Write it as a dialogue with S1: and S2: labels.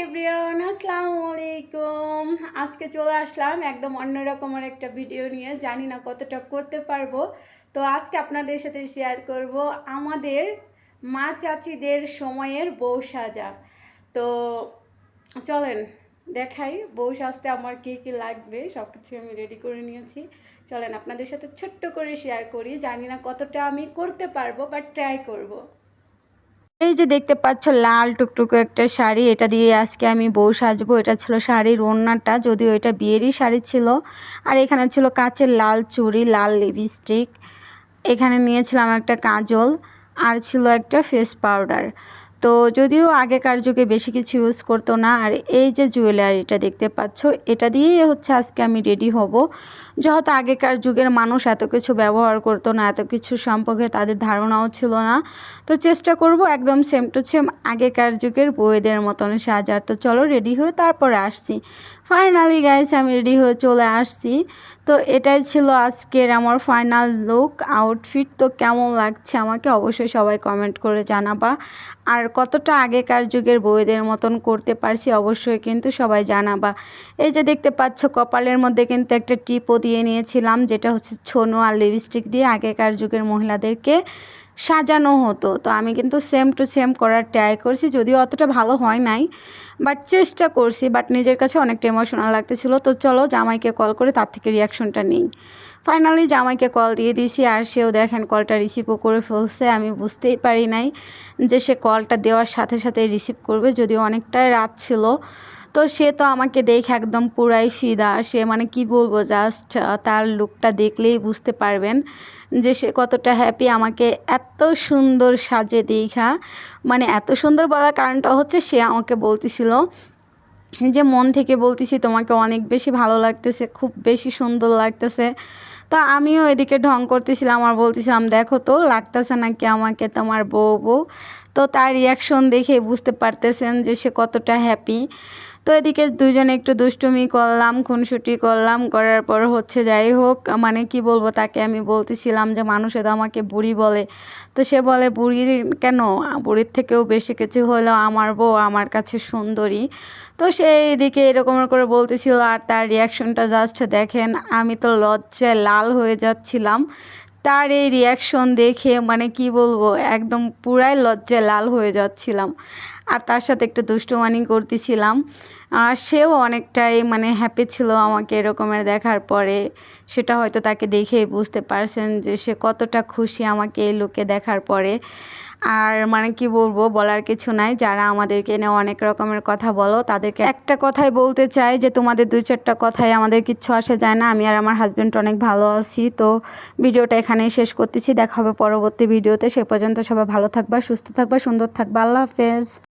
S1: Everyone আসসালামু আলাইকুম আজকে চলে আসলাম একদম অন্যরকমের একটা ভিডিও নিয়ে। জানি না কতটা করতে পারব। তো আজকে আপনাদের সাথে শেয়ার করব আমাদের মা চাচিদের সময়ের বউ সাজা। তো চলেন, দেখাই বউ সাজতে আমার কী কী লাগবে সব কিছু আমি রেডি করে নিয়েছি। চলেন, আপনাদের সাথে ছোট্ট করে শেয়ার করি। জানি না কতটা আমি করতে পারব বাট ট্রাই করব। এই যে দেখতে পাচ্ছ লাল টুকটুকু একটা শাড়ি, এটা দিয়ে আজকে আমি বউ সাজবো। এটা ছিল শাড়ির ওড়নাটা, যদিও এটা বিয়েরই শাড়ি ছিল। আর এখানে ছিল কাঁচের লাল চুড়ি, লাল লিপস্টিক। এখানে নিয়েছিলাম একটা কাজল আর ছিল একটা ফেস পাউডার তো যদিও আগেকার যুগে বেশি কিছু ইউজ করতো না, আর এই যে জুয়েলারিটা দেখতে পাচ্ছ, এটা দিয়েই হচ্ছে আজকে আমি রেডি হব। যেহেতু আগেকার যুগের মানুষ এত কিছু ব্যবহার করতো না, এত কিছু সম্পর্কে তাদের ধারণাও ছিল না। তো চেষ্টা করব একদম সেম টু সেম আগেকার যুগের বইদের মতন সাজার। তো চলো রেডি হয়ে তারপরে আসছি। ফাইনালি গাইস আমি রেডি হয়ে চলে আসছি। তো এটাই ছিল আজকের আমার ফাইনাল লুক আউটফিট তো কেমন লাগছে আমাকে অবশ্যই সবাই কমেন্ট করে জানাবা। আর কতটা আগেকার যুগের বইদের মতন করতে পারছি অবশ্যই কিন্তু সবাই জানাবা। এই যে দেখতে পাচ্ছ কপালের মধ্যে কিন্তু একটা টিপও দিয়ে নিয়েছিলাম, যেটা হচ্ছে ছোনো আর লিপস্টিক দিয়ে আগেকার যুগের মহিলাদেরকে সাজানো হতো। তো আমি কিন্তু সেম টু সেম করার ট্রাই করছি, যদিও অতটা ভালো হয় নাই বাট চেষ্টা করছি বাট নিজের কাছে অনেকটা ইমোশনাল লাগতেছিলো। তো চলো জামাইকে কল করে তার থেকে রিয়াকশনটা নিই। ফাইনালি জামাইকে কল দিয়ে দিয়েছি, আর সেও দেখেন কলটা রিসিভও করে ফেলছে। আমি বুঝতেই পারি নাই যে সে কলটা দেওয়ার সাথে সাথে রিসিভ করবে, যদিও অনেকটাই রাত ছিল। তো সে তো আমাকে দেখে একদম পুরাই ফিদা। সে মানে কি বলব জাস্ট তার লুকটা দেখলেই বুঝতে পারবেন যে সে কতটা হ্যাপি আমাকে এত সুন্দর সাজে দেখা। মানে এত সুন্দর বলার কারণটা হচ্ছে সে আমাকে বলতেছিল যে, মন থেকে বলতেছি তোমাকে অনেক বেশি ভালো লাগতেছে, খুব বেশি সুন্দর লাগতেছে। তো আমিও এদিকে ঢং করতেছিলাম আর বলতেছিলাম, দেখো তো, লাগতেছে নাকি আমাকে তোমার বউ বউ? তো তার রিয়াকশন দেখে বুঝতে পারতেছেন যে সে কতটা হ্যাপি তো এদিকে দুজনে একটু দুষ্টুমি করলাম, খুনসুটি করলাম, করার পর হচ্ছে যাই হোক মানে কি বলব তাকে আমি বলতেছিলাম যে মানুষে তো আমাকে বুড়ি বলে। তো সে বলে, বুড়ি কেন? বুড়ির থেকেও বেশি কিছু হলো আমার বউ আমার কাছে সুন্দরী। তো সে এদিকে এরকম করে বলতেছিল, আর তার রিয়াকশনটা জাস্ট দেখেন, আমি তো লজ্জায় লাল হয়ে যাচ্ছিলাম। তার এই রিয়াকশন দেখে মানে কি বলব, একদম পুরাই লজ্জায় লাল হয়ে যাচ্ছিলাম। আর তার সাথে একটু দুষ্টুমানি করতেছিলাম। আর সেও অনেকটাই মানে হ্যাপি ছিল আমাকে এরকমের দেখার পরে। সেটা হয়তো তাকে দেখে বুঝতে পারছেন যে সে কতটা খুশি আমাকে এই লোকে দেখার পরে। আর মানে কি বলব, বলার কিছু নাই। যারা আমাদেরকে নিয়ে অনেক রকমের কথা বলো, তাদেরকে একটা কথাই বলতে চাই যে, তোমাদের দুই চারটা কথাই আমাদের কিচ্ছু আসে যায় না। আমি আর আমার হাজব্যান্ড অনেক ভালো আছি। তো ভিডিওটা এখানেই শেষ করতেছি। দেখা হবে পরবর্তী ভিডিওতে। সে পর্যন্ত সবাই ভালো থাকবা, সুস্থ থাকবা, সুন্দর থাকবা। আল্লাহ হাফেজ।